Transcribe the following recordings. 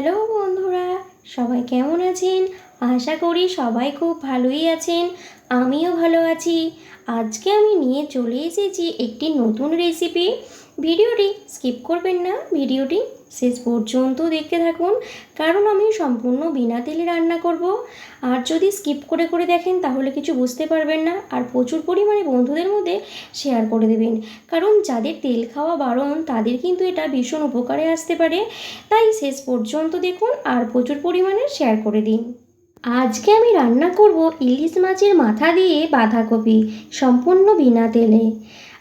Hello বন্ধুরা, সবাই কেমন আছেন? আশা করি সবাই খুব ভালোই আছেন, আমিও ভালো আছি। আজকে আমি নিয়ে চলে এসেছি একটি নতুন রেসিপি ভিডিওটি স্কিপ করবেন না, ভিডিওটি শেষ পর্যন্ত দেখতে থাকুন, কারণ আমি সম্পূর্ণ বিনা তেলে রান্না করব। আর যদি স্কিপ করে করে দেখেন, তাহলে কিছু বুঝতে পারবেন না। আর প্রচুর পরিমাণে বন্ধুদের মধ্যে শেয়ার করে দেবেন। কারণ যাদের তেল খাওয়া বারণ, তাদের কিন্তু এটা ভীষণ উপকারে আসতে পারে। তাই শেষ পর্যন্ত দেখুন আর প্রচুর পরিমাণে শেয়ার করে দিন। আজকে আমি রান্না করব ইলিশ মাছের মাথা দিয়ে বাঁধাকপি, সম্পূর্ণ বিনা তেলে।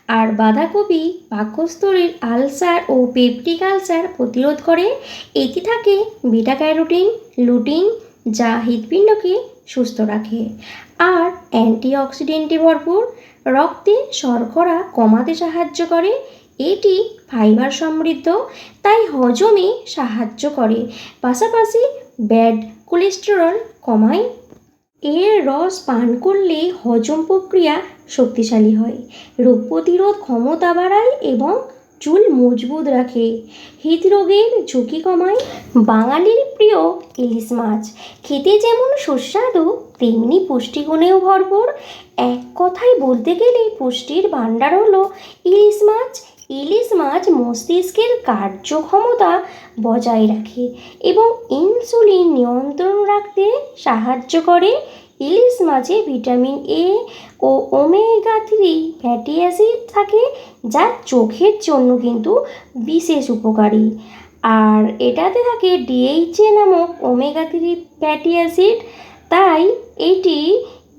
আর বাঁধাকপি পাকস্থলীর আলসার ও পেপটিক আলসার প্রতিরোধ করে। এতে থাকে বিটা ক্যারোটিন, লুটিন, যা হৃদপিণ্ডকে সুস্থ রাখে। আর অ্যান্টিঅক্সিডেন্টে ভরপুর, রক্তে শর্করা কমাতে সাহায্য করে। এটি ফাইবার সমৃদ্ধ, তাই হজমে সাহায্য করে। পাশাপাশি ব্যাড কোলেস্টেরল কমায় এর রস পান করলে হজম প্রক্রিয়া শক্তিশালী হয়। রোগ প্রতিরোধ ক্ষমতা বাড়ায় এবং চুল মজবুত রাখে। হৃদরোগের ঝুঁকি কমায় বাঙালির প্রিয় ইলিশ মাছ। খেতে যেমন সুস্বাদু, তেমনি পুষ্টিগুণেও ভরপুর। এক কথায় বলতে গেলে পুষ্টির ভাণ্ডার হলো ইলিশ মাছ ইলিশ মাছ মস্তিষ্কের কার্যক্ষমতা বজায় রাখে এবং ইনসুলিন নিয়ন্ত্রণ রাখতে সাহায্য করে। ইলিশ মাছে ভিটামিন এ ও ওমেগা থ্রি ফ্যাটি অ্যাসিড থাকে, যা চোখের জন্য কিন্তু বিশেষ উপকারী। আর এটাতে থাকে ডিএইচএ নামক ওমেগা থ্রি ফ্যাটি অ্যাসিড, তাই এটি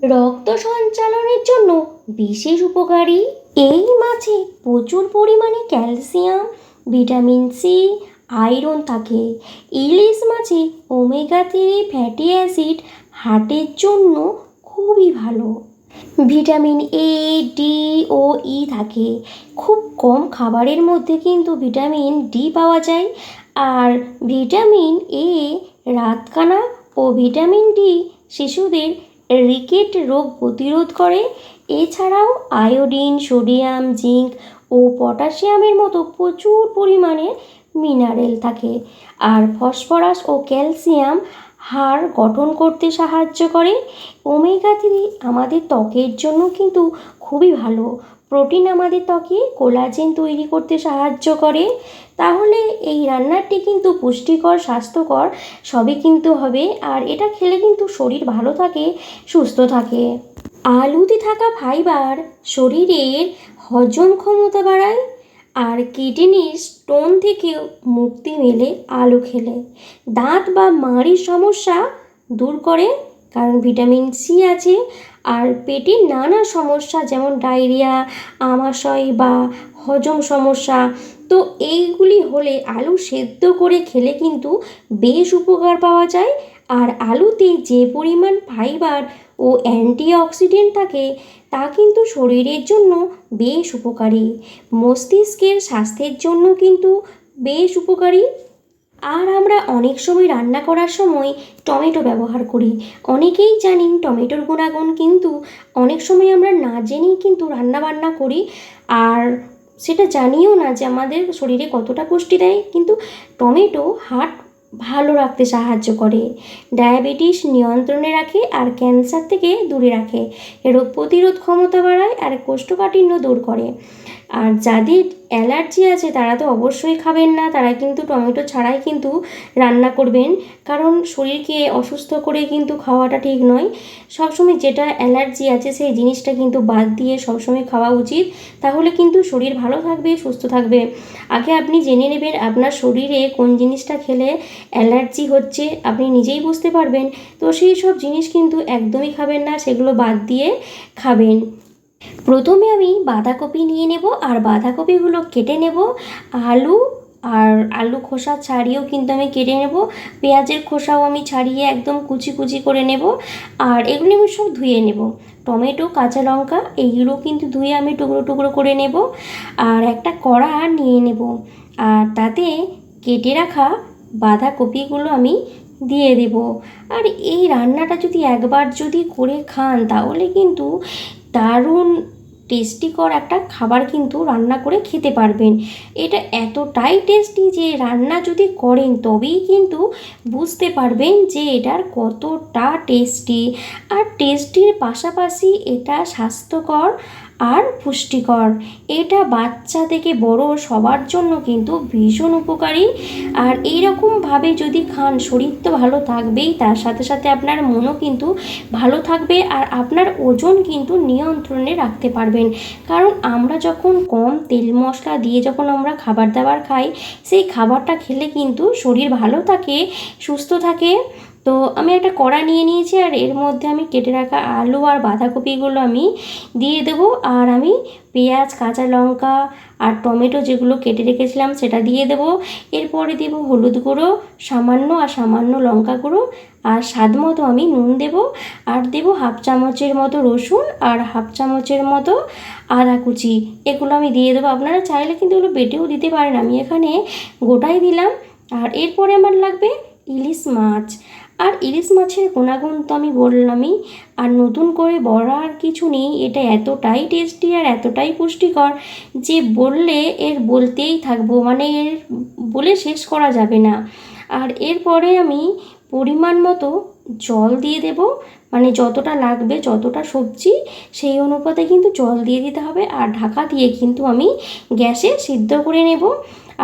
রক্ত সঞ্চালনের জন্য বিশেষ উপকারী এই মাছে প্রচুর পরিমাণে ক্যালসিয়াম, ভিটামিন সি আয়রন থাকে। ইলিশ মাছে ওমেগা থ্রি ফ্যাটি অ্যাসিড হার্টের জন্য খুবই ভালো। ভিটামিন এ ডি ও ই থাকে। খুব কম খাবারের মধ্যে কিন্তু ভিটামিন ডি পাওয়া যায়। আর ভিটামিন এ রাতকানা ও ভিটামিন ডি শিশুদের রিকেট রোগ প্রতিরোধ করে। এছাড়াও আয়োডিন, সোডিয়াম, জিঙ্ক ও পটাশিয়ামের মতো প্রচুর পরিমাণে মিনারেল থাকে। আর ফসফরাস ও ক্যালসিয়াম হার গঠন করতে সাহায্য করে। ওমেগা থ্রি আমাদের ত্বকের জন্য কিন্তু খুবই ভালো। প্রোটিন আমাদের ত্বকে কোলাজেন তৈরি করতে সাহায্য করে। তাহলে এই রান্নাটি কিন্তু পুষ্টিকর, স্বাস্থ্যকর, সবই কিন্তু হবে। আর এটা খেলে কিন্তু শরীর ভালো থাকে, সুস্থ থাকে। আলুতে থাকা ফাইবার শরীরের হজম ক্ষমতা বাড়ায় আর কিডনির স্টোন থেকেও মুক্তি মেলে আলু খেলে। দাঁত বা মাড়ির সমস্যা দূর করে, কারণ ভিটামিন সি আছে। আর পেটের নানা সমস্যা, যেমন ডায়রিয়া, আমাশয় বা হজম সমস্যা, তো এইগুলি হলে আলু সেদ্ধ করে খেলে কিন্তু বেশ উপকার পাওয়া যায়। আর আলুতে যে পরিমাণ ফাইবার ও অ্যান্টিঅক্সিডেন্ট থাকে, তা কিন্তু শরীরের জন্য বেশ উপকারী। মস্তিষ্কের স্বাস্থ্যের জন্য কিন্তু বেশ উপকারী। আর আমরা অনেক সময় রান্না করার সময় টমেটো ব্যবহার করি। অনেকেই জানেন টমেটোর গুণাগুণ কিন্তু অনেক সময় আমরা না জেনেই কিন্তু রান্না বান্না করি। আর সেটা জানিও না যে আমাদের শরীরে কতটা পুষ্টি দেয়, কিন্তু টমেটো হার্ট ভালো রাখতে সাহায্য করে, ডায়াবেটিস নিয়ন্ত্রণে রাখে আর ক্যান্সার থেকে দূরে রাখে, রোগ প্রতিরোধ ক্ষমতা বাড়ায় আর কোষ্ঠকাঠিন্য দূর করে। আর যাদের অ্যালার্জি আছে তারা তো অবশ্যই খাবেন না, তারা কিন্তু টমেটো ছাড়াই কিন্তু রান্না করবেন। কারণ শরীরকে অসুস্থ করে কিন্তু খাওয়াটা ঠিক নয়। সবসময় যেটা অ্যালার্জি আছে সেই জিনিসটা কিন্তু বাদ দিয়ে সবসময় খাওয়া উচিত। তাহলে কিন্তু শরীর ভালো থাকবে, সুস্থ থাকবে। আগে আপনি জেনে নেবেন আপনার শরীরে কোন জিনিসটা খেলে অ্যালার্জি হচ্ছে, আপনি নিজেই বুঝতে পারবেন। তো সেই সব জিনিস কিন্তু একদমই খাবেন না, সেগুলো বাদ দিয়ে খাবেন। প্রথমে আমি বাঁধাকপি নিয়ে নেব আর বাঁধাকপিগুলো কেটে নেব। আলু আর আলু খোসা ছাড়িয়েও কিন্তু আমি কেটে নেব। পেঁয়াজের খোসাও আমি ছাড়িয়ে একদম কুচি কুচি করে নেব আর এগুলো আমি সব ধুয়ে নেব। টমেটো, কাঁচা লঙ্কা এইগুলো কিন্তু ধুয়ে আমি টুকরো টুকরো করে নেব আর একটা কড়া নিয়ে নেব আর তাতে কেটে রাখা বাঁধাকপিগুলো আমি দিয়ে দেব। আর এই রান্নাটা যদি একবার যদি করে খান তাহলে কিন্তু দারুণ টেস্টিকর একটা খাবার কিন্তু রান্না করে খেতে পারবেন। এটা এতটাই টেস্টি যে রান্না যদি করেন তবেই কিন্তু বুঝতে পারবেন যে এটার কতটা টেস্টি আর টেস্টির পাশাপাশি এটা স্বাস্থ্যকর আর পুষ্টিকর। এটা বাচ্চা থেকে বড় সবার জন্য কিন্তু ভীষণ উপকারী। আর এইরকমভাবে যদি খান, শরীর তো ভালো থাকবেই, তার সাথে সাথে আপনার মনও কিন্তু ভালো থাকবে আর আপনার ওজন কিন্তু নিয়ন্ত্রণে রাখতে পারবেন। কারণ আমরা যখন কম তেল মশলা দিয়ে যখন আমরা খাবার দাবার খাই, সেই খাবারটা খেলে কিন্তু শরীর ভালো থাকে, সুস্থ থাকে তো আমি একটা কড়া নিয়ে নিয়েছি আর এর মধ্যে আমি কেটে রাখা আলু আর বাঁধাকপিগুলো আমি দিয়ে দেবো। আর আমি পেঁয়াজ, কাঁচা লঙ্কা আর টমেটো যেগুলো কেটে রেখেছিলাম সেটা দিয়ে দেবো। এরপরে দেব হলুদ গুঁড়ো, সামান্য আর সামান্য লঙ্কা গুঁড়ো আর স্বাদ মতো আমি নুন দেব। আর দেব হাফ চামচের মতো রসুন আর হাফ চামচের মতো আদা কুচি। এগুলো আমি দিয়ে দেবো। আপনারা চাইলে কিন্তু এগুলো বেটেও দিতে পারেন। আমি এখানে গোটাই দিলাম। আর এরপরে আমার লাগবে ইলিশ মাছ। আর ইলিশ মাছের গুণাগুণ তো আমি বললামই, আর নতুন করে বলার কিছু নেই, এটা এতটাই টেস্টি আর এতটাই পুষ্টিকর যে বললে এর বলতেই থাকব মানে এর বলে শেষ করা যাবে না। আর এরপরে আমি পরিমাণ মতো জল দিয়ে দেব মানে যতটা লাগবে, যতটা সবজি, সেই অনুপাতে কিন্তু জল দিয়ে দিতে হবে আর ঢাকা দিয়ে কিন্তু আমি গ্যাসে সিদ্ধ করে নেব।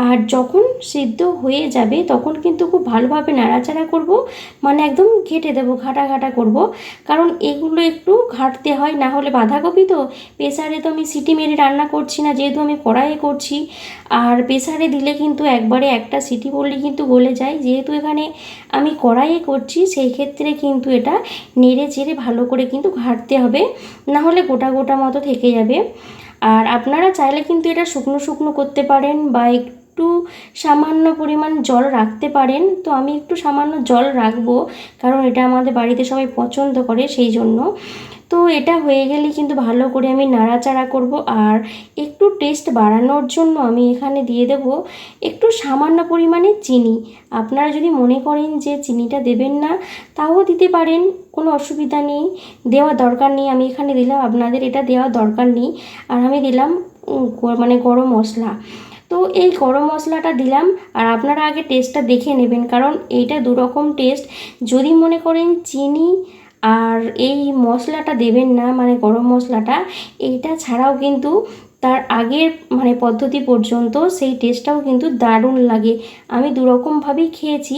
আর যখন সিদ্ধ হয়ে যাবে, তখন কিন্তু খুব ভালোভাবে নাড়াচাড়া করব। মানে একদম ঘেটে দেবো, ঘাটা ঘাটা করব। কারণ এগুলো একটু ঘাটতে হয়, না হলে বাঁধাকপি তো প্রেসারে তো আমি সিটি মেরে রান্না করছি না, যেহেতু আমি কড়াইয়ে করছি। আর প্রেসারে দিলে কিন্তু একবারে একটা সিটি পড়লে কিন্তু গলে যায়। যেহেতু এখানে আমি কড়াইয়ে করছি, সেই ক্ষেত্রে কিন্তু এটা নেড়ে চেড়ে ভালো করে কিন্তু ঘাঁটতে হবে না হলে গোটা গোটা মতো থেকে যাবে। আর আপনারা চাইলে কিন্তু এটা শুকনো শুকনো করতে পারেন বা একটু সামান্য পরিমাণ জল রাখতে পারেন। তো আমি একটু সামান্য জল রাখব, কারণ এটা আমাদের বাড়িতে সবাই পছন্দ করে সেই জন্য। তো এটা হয়ে গেলে কিন্তু ভালো করে আমি নাড়াচাড়া করব আর একটু টেস্ট বাড়ানোর জন্য আমি এখানে দিয়ে দেব একটু সামান্য পরিমাণে চিনি। আপনারা যদি মনে করেন যে চিনিটা দেবেন না, তাও দিতে পারেন, কোনো অসুবিধা নেই। দেওয়ার দরকার নেই, আমি এখানে দিলাম, আপনাদের এটা দেওয়ার দরকার নেই। আর আমি দিলাম মানে গরম মশলা। তো এই গরম মশলাটা দিলাম আর আপনারা আগে টেস্টটা দেখে নেবেন, কারণ এইটা দুরকম টেস্ট যদি মনে করেন চিনি আর এই মশলাটা দেবেন না মানে গরম মশলাটা, এইটা ছাড়াও কিন্তু তার আগের মানে পদ্ধতি পর্যন্ত সেই টেস্টটাও কিন্তু দারুণ লাগে। আমি দুরকমভাবেই খেয়েছি।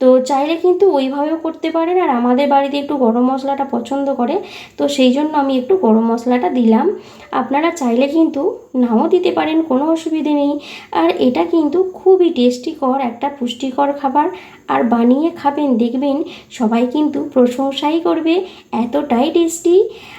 তো চাইলে কিন্তু ওইভাবেও করতে পারেন। আর আমাদের বাড়িতে একটু গরম মশলাটা পছন্দ করে, তো সেই জন্য আমি একটু গরম মশলাটা দিলাম। আপনারা চাইলে কিন্তু নাও দিতে পারেন, কোনো অসুবিধে নেই। আর এটা কিন্তু খুবই টেস্টিকর, একটা পুষ্টিকর খাবার। আর বানিয়ে খাবেন, দেখবেন সবাই কিন্তু প্রশংসাই করবে, এতটাই টেস্টি।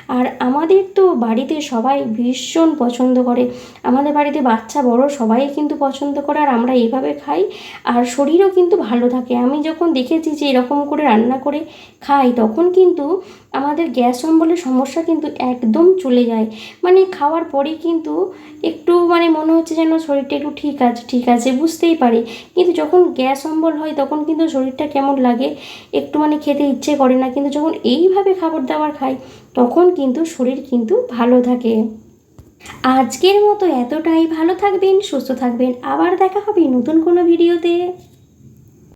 আর আমাদের তো বাড়িতে সবাই ভীষণ পছন্দ করে। আমাদের বাড়িতে বাচ্চা বড় সবাই কিন্তু পছন্দ করে, আর আমরা এইভাবে খাই। আর শরীরও কিন্তু ভালো থাকে। আমি যখন দেখেছি যে এরকম করে রান্না করে খাই, তখন কিন্তু আমাদের গ্যাস অম্বলের সমস্যা কিন্তু একদম চলে যায়। মানে খাওয়ার পরে কিন্তু একটু মানে মনে হচ্ছে যেন শরীরটা একটু ঠিক আছে ঠিক আছে বুঝতেই পারি। কিন্তু যখন গ্যাস অম্বল হয়, তখন কিন্তু শরীরটা কেমন লাগে? একটু মানে খেতে ইচ্ছে করে না। কিন্তু যখন এইভাবে খাবার দাবার খাই, তখন কিন্তু শরীর কিন্তু ভালো থাকে। আজকের মতো এতটাই। ভালো থাকবেন, সুস্থ থাকবেন। আবার দেখা হবে নতুন কোনো ভিডিওতে।